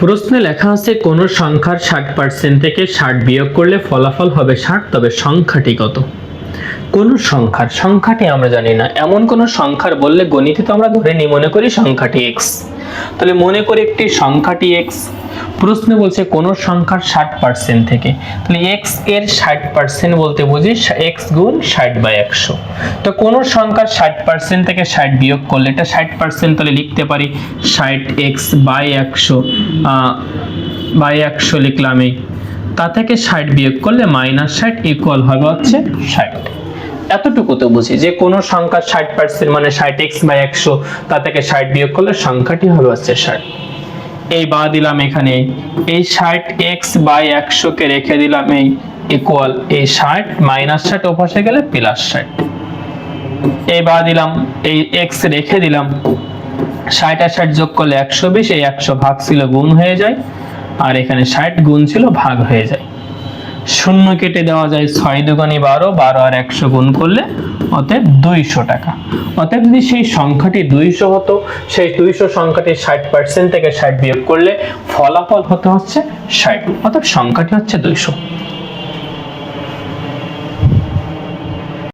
প্রশ্নে লেখা আছে, কোন সংখ্যার ষাট পার্সেন্ট থেকে ষাট বিয়োগ করলে ফলাফল হবে ষাট, তবে সংখ্যাটি কত? কোন সংখ্যার, সংখ্যাটি আমরা জানি না। এমন কোন সংখ্যার বললে গণিতে তো আমরা ধরে নিই, মনে করি সংখ্যাটি এক্স তাহলে মনে করি একটি সংখ্যাটি এক্স প্রশ্ন বলছে কোন সংখ্যার ষাট পার্সেন্ট থেকে। তাহলে এক্সের ষাট পার্সেন্ট বলতে বুঝি এক্স গুণ ষাট বাই একশো। তো কোন সংখ্যার ষাট পার্সেন্ট থেকে ষাট বিয়োগ করলে এটা ষাট পার্সেন্ট তাহলে লিখতে পারি ষাট এক্স বাই একশো বাই একশো লিখলাম এই। তা থেকে ষাট বিয়োগ করলে মাইনাস ষাট ইকুয়াল হবে হচ্ছে ষাট। এতটুকু তো বুঝি যে কোন সংখ্যার ষাট পার্সেন্ট মানে ষাট এক্স বাই একশো, তা থেকে ষাট বিয়োগ করলে সংখ্যাটি হবে হচ্ছে ষাট। এই বা দিলাম এখানে, এই ষাট এক্স বাই একশোকে রেখে দিলাম এই ইকুয়াল এই ষাট মাইনাস ষাট ওপাশে গেলে প্লাস ষাট। এই বা দিলাম, এই এক্স রেখে দিলাম, ষাট আর ষাট যোগ করলে একশো বিশ, এই একশো ভাগ ছিল গুণ হয়ে যায়, আর এখানে ষাট গুণ ছিল ভাগ হয়ে যায়। শূন্য কেটে দেওয়া যায় ছয় দুগুণে বারো বারো আর একশো গুণ করলে অতএব দুইশো টাকা। অতএব যদি সেই সংখ্যাটি দুইশো হতো, সেই দুইশো সংখ্যাটি ষাট পার্সেন্ট থেকে ষাট বিয়োগ করলে ফলাফল হতে হচ্ছে ষাট। অতএব সংখ্যাটি হচ্ছে দুইশো।